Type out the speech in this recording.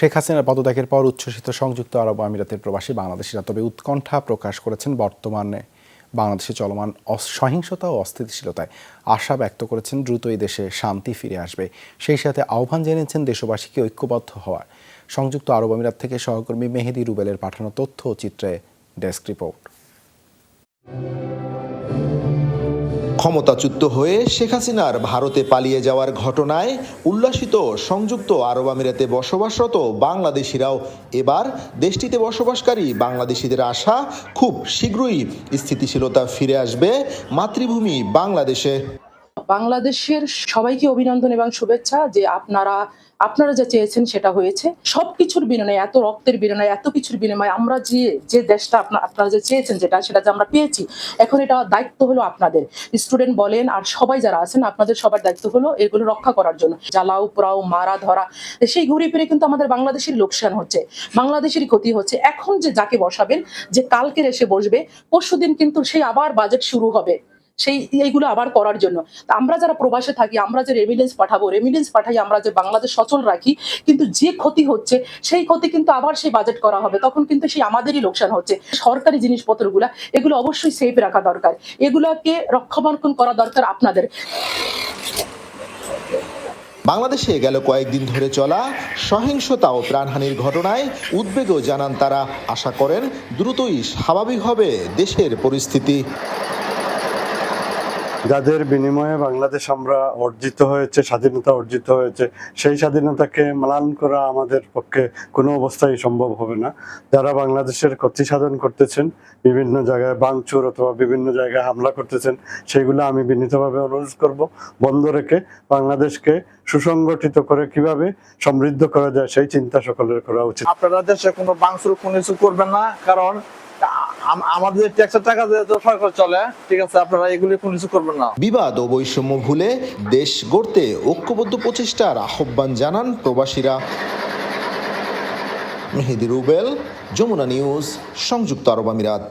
শেখ হাসিনার পদত্যাগের পর উচ্ছ্বসিত সংযুক্ত আরব আমিরাতের প্রবাসী বাংলাদেশিরা তবে উৎকণ্ঠা প্রকাশ করেছেন বর্তমানে। বাংলাদেশে চলমান সহিংসতা ও অস্থিতিশীলতায় আশা ব্যক্ত করেছেন দ্রুতই দেশে শান্তি ফিরে আসবে। সেই সাথে আহ্বান জানিয়েছেন দেশবাসীকে ঐক্যবদ্ধ হওয়ার। সংযুক্ত আরব আমিরাত থেকে সহকর্মী মেহেদি রুবেলের পাঠানো তথ্য ও চিত্রে ডেস্ক রিপোর্ট। ক্ষমতাচ্যুত হয়ে শেখ হাসিনার ভারতে পালিয়ে যাওয়ার ঘটনায় উল্লাসিত সংযুক্ত আরব আমিরাতে বসবাসরত বাংলাদেশিরাও এবার দেশটিতে বসবাসকারী বাংলাদেশিদের আশা খুব শীঘ্রই স্থিতিশীলতা ফিরে আসবে মাতৃভূমি বাংলাদেশে। বাংলাদেশের সবাইকে অভিনন্দন এবং শুভেচ্ছা যে আপনারা আপনারা যা চেয়েছেন সেটা হয়েছে। সবকিছুর বিনিময়ে, এত রক্তের বিনিময়ে, এত কিছুর বিনিময়ে আমরা যে যে দেশটা আপনার আপনারা যে চেয়েছেন যেটা, সেটা যে আমরা পেয়েছি, এখন এটা দায়িত্ব হলো আপনাদের। স্টুডেন্ট বলেন আর সবাই যারা আছেন, আপনাদের সবার দায়িত্ব হলো এগুলো রক্ষা করার জন্য। জ্বালাও, পোড়াও, মারা, ধরা, সেই ঘুরে ফিরে কিন্তু আমাদের বাংলাদেশের লোকসান হচ্ছে, বাংলাদেশেরই ক্ষতি হচ্ছে। এখন যে যাকে বসাবেন, যে কালকের এসে বসবে, পরশুদিন কিন্তু সেই আবার বাজেট শুরু হবে। সেই এইগুলো আবার করার জন্য। আমরা যারা প্রবাসে থাকি, আমরা যে রেমিডেন্স পাঠাবো রেমিডেন্স পাঠাই আমরা যে বাংলাদেশ সচল রাখি, কিন্তু যে ক্ষতি হচ্ছে, সেই ক্ষতি কিন্তু আবার সেই বাজেট করা হবে, তখন কিন্তু সেই আমাদেরই লোকসান হচ্ছে। সরকারি জিনিসপত্রগুলা, এগুলো অবশ্যই সেফ রাখা দরকার। এগুলাকে রক্ষণাবেক্ষণ করা দরকার আপনাদের। বাংলাদেশে গেল কয়েকদিন ধরে চলা সহিংসতা ও প্রাণহানির ঘটনায় উদ্বেগও জানান তারা। আশা করেন দ্রুতই স্বাভাবিক হবে দেশের পরিস্থিতি। যাদের বিনিময়ে বাংলাদেশ আমরা অর্জিত হয়েছে, স্বাধীনতা অর্জিত হয়েছে, সেই স্বাধীনতাকে ম্লান করা আমাদের পক্ষে কোনো অবস্থায় সম্ভব হবে না। যারা বাংলাদেশের ক্ষতি সাধন করতেছেন, বিভিন্ন জায়গায় বাংচুর অথবা বিভিন্ন জায়গায় হামলা করতেছেন, সেগুলো আমি বিনীতভাবে অনুরোধ করব। বন্ধ রেখে বাংলাদেশকে সুসংগঠিত করে কীভাবে সমৃদ্ধ করা যায়, সেই চিন্তা সকলের করা উচিত। আপনারা দেশে কোনো বাংসুর কোনো কিছু করবেন না, কারণ আমাদের ট্যাক্সের টাকা দিয়ে তো সরকার চলে, ঠিক আছে, আপনারা এগুলি কোনো কিছু করবেন না। বিবাদ ও বৈষম্য ভুলে দেশ গড়তে ঐক্যবদ্ধ প্রচেষ্টার আহ্বান জানান প্রবাসীরা। মেহেদি রুবেল, যমুনা নিউজ, সংযুক্ত আরব আমিরাত।